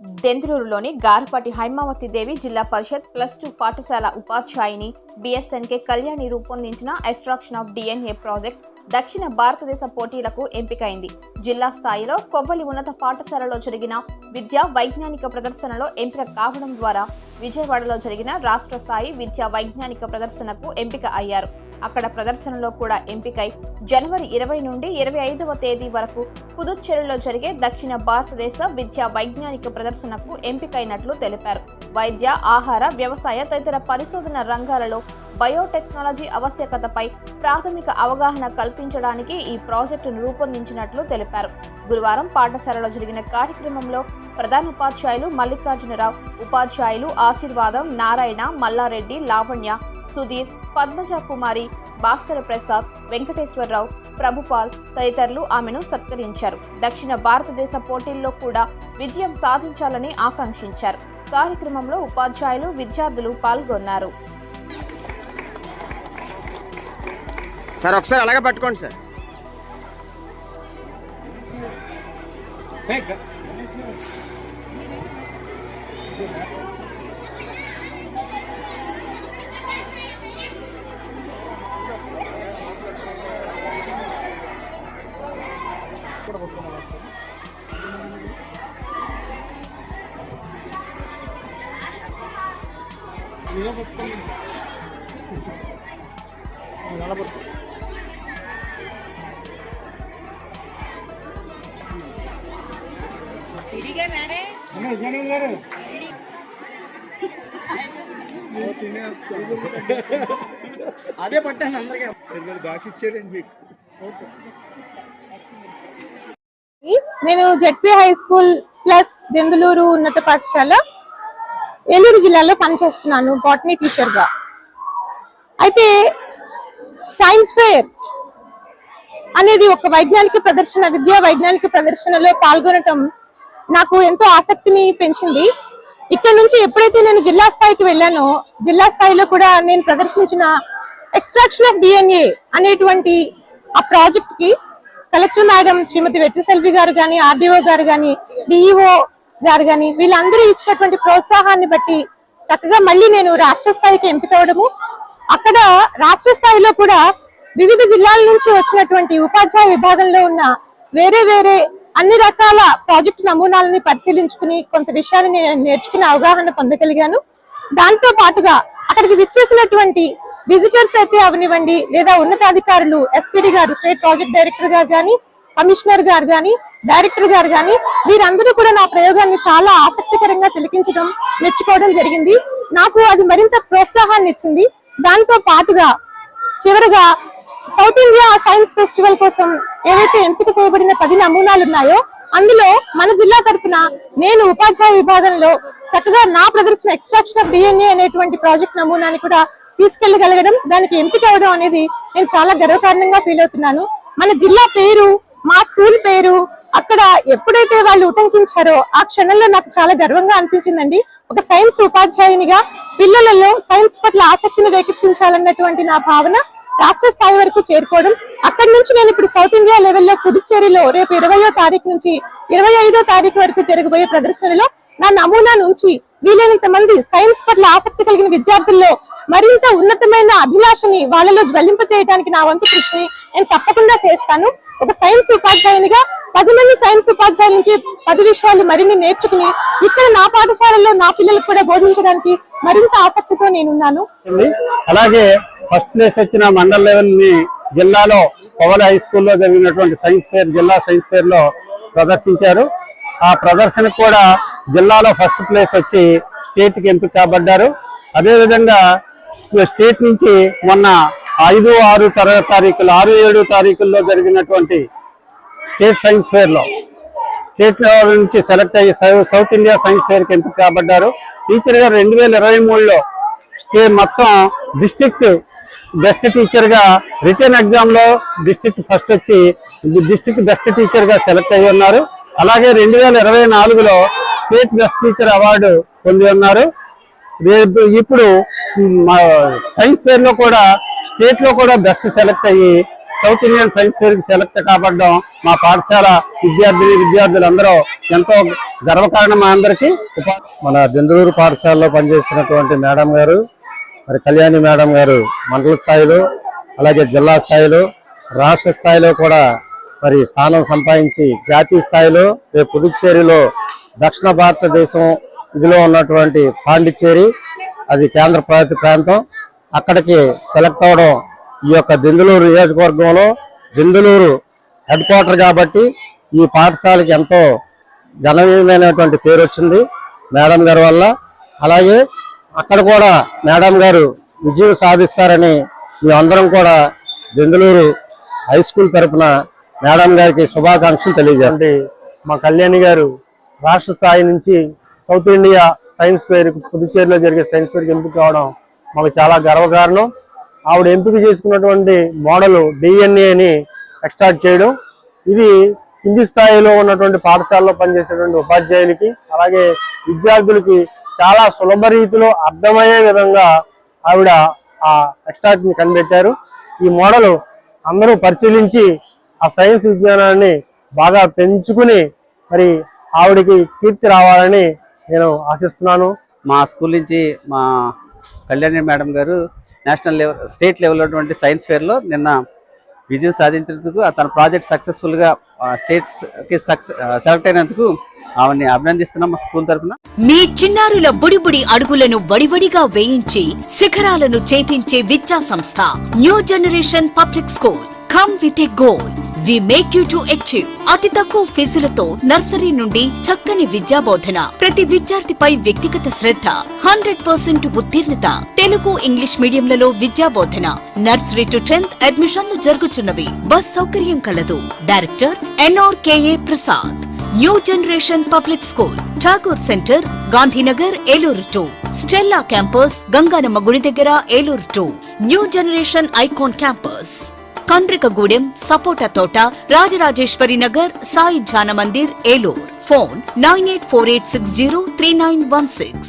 దెందులూరులోని గార్పాటి హైమావతి దేవి జిల్లా పరిషత్ plus two పాఠశాల ఉపాధ్యాయుని బిఎస్ఎన్కే కళ్యాణి రూపొందించిన ఎస్ట్రాక్షన్ ఆఫ్ డిఎన్ఏ ప్రాజెక్ట్ దక్షిణ భారతదేశ పోటీలకు ఎంపికైంది. జిల్లా స్థాయిలో కొవ్వలి ఉన్నత పాఠశాలలో జరిగిన విద్యా వైజ్ఞానిక ప్రదర్శనలో ఎంపిక కావడం ద్వారా విజయవాడలో జరిగిన రాష్ట్ర స్థాయి విద్యా వైజ్ఞానిక ప్రదర్శనకు ఎంపిక అయ్యారు. అక్కడ ప్రదర్శనలో కూడా ఎంపికై జనవరి ఇరవై నుండి ఇరవై ఐదవ తేదీ వరకు పుదుచ్చేరిలో జరిగే దక్షిణ భారతదేశ విద్యా వైజ్ఞానిక ప్రదర్శనకు ఎంపికైనట్లు తెలిపారు. వైద్య ఆహార వ్యవసాయ తదితర పరిశోధన రంగాలలో బయోటెక్నాలజీ ఆవశ్యకతపై ప్రాథమిక అవగాహన కల్పించడానికి ఈ ప్రాజెక్టును రూపొందించినట్లు తెలిపారు. గురువారం పాఠశాలలో జరిగిన కార్యక్రమంలో ప్రధాన ఉపాధ్యాయులు మల్లికార్జునరావు ఉపాధ్యాయులు ఆశీర్వాదం నారాయణ మల్లారెడ్డి లావణ్య సుధీర్ పద్మజ కుమారి భాస్కర ప్రసాద్ వెంకటేశ్వరరావు ప్రభుపాల్ తదితరులు ఆమెను సత్కరించారు. దక్షిణ భారతదేశ పోటీల్లో కూడా విజయం సాధించాలని ఆకాంక్షించారు. కార్యక్రమంలో ఉపాధ్యాయులు విద్యార్థులు పాల్గొన్నారు. సార్ ఒకసారి అలాగే పట్టుకోండి సార్. అదే పట్టాను అందరికీ. బాక్స్ ఇచ్చారండి మీకు. నేను ZP high school plus Denduluru ఉన్నత పాఠశాల. ఏలూరు జిల్లాలో పనిచేస్తున్నాను బాటనీ టీచర్గా అయితే సైన్స్ ఫేర్ అనేది ఒక వైజ్ఞానిక ప్రదర్శన విద్యా వైజ్ఞానిక ప్రదర్శనలో పాల్గొనటం నాకు ఎంతో ఆసక్తిని పెంచింది. ఇక్కడ నుంచి ఎప్పుడైతే నేను జిల్లా స్థాయికి వెళ్ళానో జిల్లా స్థాయిలో కూడా నేను ప్రదర్శించిన ఎక్స్ట్రాక్షన్ ఆఫ్ డిఎన్ఏ అనేటువంటి ఆ ప్రాజెక్ట్కి కలెక్టర్ మేడం శ్రీమతి వెట్రిసెల్వి గారు కానీ ఆర్డీఓ గారు కానీ డిఈఓ గారు కానీ వీళ్ళందరూ ఇచ్చినటువంటి ప్రోత్సాహాన్ని బట్టి చక్కగా మళ్ళీ నేను రాష్ట్ర స్థాయికి ఎంపికవడము అక్కడ రాష్ట్ర స్థాయిలో కూడా వివిధ జిల్లాల నుంచి వచ్చినటువంటి ఉపాధ్యాయ విభాగంలో ఉన్న వేరే వేరే అన్ని రకాల ప్రాజెక్టు నమూనాలని పరిశీలించుకుని కొంత విషయాన్ని నేను నేర్చుకుని అవగాహన పొందగలిగాను. దాంతో పాటుగా అక్కడికి విచ్చేసినటువంటి విజిటర్స్ అయితే అవనివ్వండి లేదా ఉన్నతాధికారులు ఎస్పీడీ గారు స్టేట్ ప్రాజెక్ట్ డైరెక్టర్ గారు కానీ కమిషనర్ గారు కానీ డైరెక్టర్ గారు కానీ వీరందరూ కూడా నా ప్రయోగాన్ని చాలా ఆసక్తికరంగా తిలకించడం మెచ్చుకోవడం జరిగింది. నాకు అది మరింత ప్రోత్సాహాన్ని ఇచ్చింది. దాంతో పాటుగా చివరగా సౌత్ ఇండియా సైన్స్ ఫెస్టివల్ కోసం ఏవైతే ఎంపిక చేయబడిన పది నమూనాలు ఉన్నాయో అందులో మన జిల్లా తరఫున నేను ఉపాధ్యాయ విభాగంలో చక్కగా నా ప్రదర్శన ఎక్స్ట్రాక్షన్ ఆఫ్ డిఎన్ఏ అనేటువంటి ప్రాజెక్ట్ నమూనాని కూడా తీసుకెళ్ళగలగడం దానికి ఎంపిక అవడం అనేది నేను చాలా గర్వకారణంగా ఫీల్ అవుతున్నాను. మన జిల్లా పేరు మా స్కూల్ పేరు అక్కడ ఎప్పుడైతే వాళ్ళు ఉటంకించారో ఆ క్షణంలో నాకు చాలా గర్వంగా అనిపించిందండి. ఒక సైన్స్ ఉపాధ్యాయునిగా పిల్లలలో సైన్స్ పట్ల ఆసక్తిని రేకెత్తించాలన్నటువంటి నా భావన రాష్ట్ర స్థాయి వరకు చేరుకోవడం. అక్కడి నుంచి నేను ఇప్పుడు సౌత్ ఇండియా లెవెల్లో పుదుచ్చేరిలో రేపు ఇరవయో తారీఖు నుంచి ఇరవై ఐదో తారీఖు వరకు జరగబోయే ప్రదర్శనలో నా నమూనా నుంచి వీలైనంత మంది సైన్స్ పట్ల ఆసక్తి కలిగిన విద్యార్థుల్లో మరింత ఉన్నతమైన అభిలాషని వాళ్ళలో జ్వలింప చేయడానికి నా వంతు కృషిని నేను తప్పకుండా చేస్తాను. ఒక సైన్స్ ఉపాధ్యాయునిగా పది మంది సైన్స్ ఉపాధ్యాయుల నుంచి పది విషయాలు మరిన్ని నేర్చుకుని ఇక్కడ నా పాఠశాలలో నా పిల్లలకు కూడా బోధించడానికి మరింత ఆసక్తితో నేనున్నాను. అలాగే ఫస్ట్ ప్లేస్ వచ్చిన మండల్ లెవెల్ని జిల్లాలో పవల్ హై స్కూల్లో జరిగినటువంటి సైన్స్ ఫేర్ జిల్లా సైన్స్ ఫేర్లో ప్రదర్శించారు. ఆ ప్రదర్శనకు కూడా జిల్లాలో ఫస్ట్ ప్లేస్ వచ్చి స్టేట్కి ఎంపిక కాబడ్డారు. అదేవిధంగా స్టేట్ నుంచి మొన్న ఐదు ఆరు తరగతి తారీఖులు ఆరు ఏడు తారీఖుల్లో జరిగినటువంటి స్టేట్ సైన్స్ ఫేర్లో. స్టేట్ లెవెల్ నుంచి సెలెక్ట్ అయ్యి సౌ- సౌత్ ఇండియా సైన్స్ ఫేర్కి ఎంపిక కాబడ్డారు? టీచర్గా రెండు వేల ఇరవై మూడులో స్టే మొత్తం డిస్ట్రిక్ట్ బెస్ట్ టీచర్గా రిటర్న్ ఎగ్జామ్లో డిస్ట్రిక్ట్ ఫస్ట్ వచ్చి డిస్ట్రిక్ట్ బెస్ట్ టీచర్గా సెలెక్ట్ అయ్యి ఉన్నారు. అలాగే రెండు వేల ఇరవై నాలుగులో స్టేట్ బెస్ట్ టీచర్ అవార్డు పొంది ఉన్నారు. రేపు ఇప్పుడు మా సైన్స్ ఫేర్లో కూడా స్టేట్లో కూడా బెస్ట్ సెలెక్ట్ అయ్యి సౌత్ ఇండియన్ సైన్స్ ఫేర్కి సెలెక్ట్ కాబడ్డం మా పాఠశాల విద్యార్థిని విద్యార్థులందరూ ఎంతో గర్వకారణం మా అందరికీ. మన దెందులూరు పాఠశాలలో పనిచేస్తున్నటువంటి మేడం గారు మరి కళ్యాణి మేడం గారు మండల స్థాయిలో అలాగే జిల్లా స్థాయిలో రాష్ట్ర స్థాయిలో కూడా మరి స్థానం సంపాదించి జాతీయ స్థాయిలో రేపు పుదుచ్చేరిలో దక్షిణ భారతదేశం ఇదిలో ఉన్నటువంటి పాండిచ్చేరి అది కేంద్ర ప్రాంతం. అక్కడికి సెలెక్ట్ అవడం ఈ యొక్క దిందులూరు నియోజకవర్గంలో దిందులూరు హెడ్ క్వార్టర్ కాబట్టి ఈ పాఠశాలకి ఎంతో ఘనమైనటువంటి పేరు వచ్చింది మేడం గారి వల్ల. అలాగే అక్కడ కూడా మేడం గారు విజయం సాధిస్తారని మేమందరం కూడా దిందులూరు హై స్కూల్ తరఫున మేడం గారికి శుభాకాంక్షలు తెలియజేయండి మా కళ్యాణి గారు రాష్ట్ర స్థాయి నుంచి సౌత్ ఇండియా సైన్స్ ఫేర్ పుదుచ్చేరిలో జరిగే సైన్స్ ఫేర్కి ఎంపిక కావడం మాకు చాలా గర్వకారణం. ఆవిడ ఎంపిక చేసుకున్నటువంటి మోడల్ డిఎన్ఏని ఎక్స్ట్రాక్ట్ చేయడం. ఇది కింది స్థాయిలో ఉన్నటువంటి పాఠశాలలో పనిచేసేటువంటి ఉపాధ్యాయులకి అలాగే విద్యార్థులకి చాలా సులభ రీతిలో అర్థమయ్యే విధంగా ఆవిడ ఆ ఎక్స్ట్రాక్ట్ని కనిపెట్టారు. ఈ మోడల్ అందరూ పరిశీలించి ఆ సైన్స్ విజ్ఞానాన్ని బాగా పెంచుకుని మరి ఆవిడకి కీర్తి రావాలని నేను ఆశిస్తున్నాను. మా స్కూల్ నుంచి మా కళ్యాణి మేడం గారు నేషనల్ లెవెల్ స్టేట్ లెవెల్ ఉన్నటువంటి సైన్స్ ఫేర్లో నిన్న విజయం సాధించినందుకు తన ప్రాజెక్ట్ సక్సెస్ఫుల్గా స్టేట్స్కి సక్సెస్ సెలెక్ట్ అయినందుకు ఆమెని అభినందిస్తున్నాం మా స్కూల్ తరఫున మీ చిన్నారుల బుడిబుడి అడుగులను వడివడిగా వేయించి శిఖరాలను చేతించే విద్యా సంస్థ new generation public school. Come with a goal we make you to achieve అతి తక్కువ ఫీజులతో నర్సరీ నుండి చక్కని విద్యా బోధన ప్రతి విద్యార్థిపై వ్యక్తిగత శ్రద్ధ హండ్రెడ్ పర్సెంట్ ఉత్తీర్ణత. తెలుగు ఇంగ్లీష్ మీడియంలలో విద్యా బోధన నర్సరీ టు టెన్త్ అడ్మిషన్లు జరుగుతున్నవి బస్ సౌకర్యం కలదు. Director NR KA Prasad. New generation public school Tagore centre Gandhinagar Eluru two. Stella campus Ganganamma గుడి దగ్గర Eluru two. New generation icon campus. Kandrikagudem సపోటా తోట Rajarajeshwari Nagar Sai Jana Mandir Eluru. Phone nine eight four eight six zero three nine one six.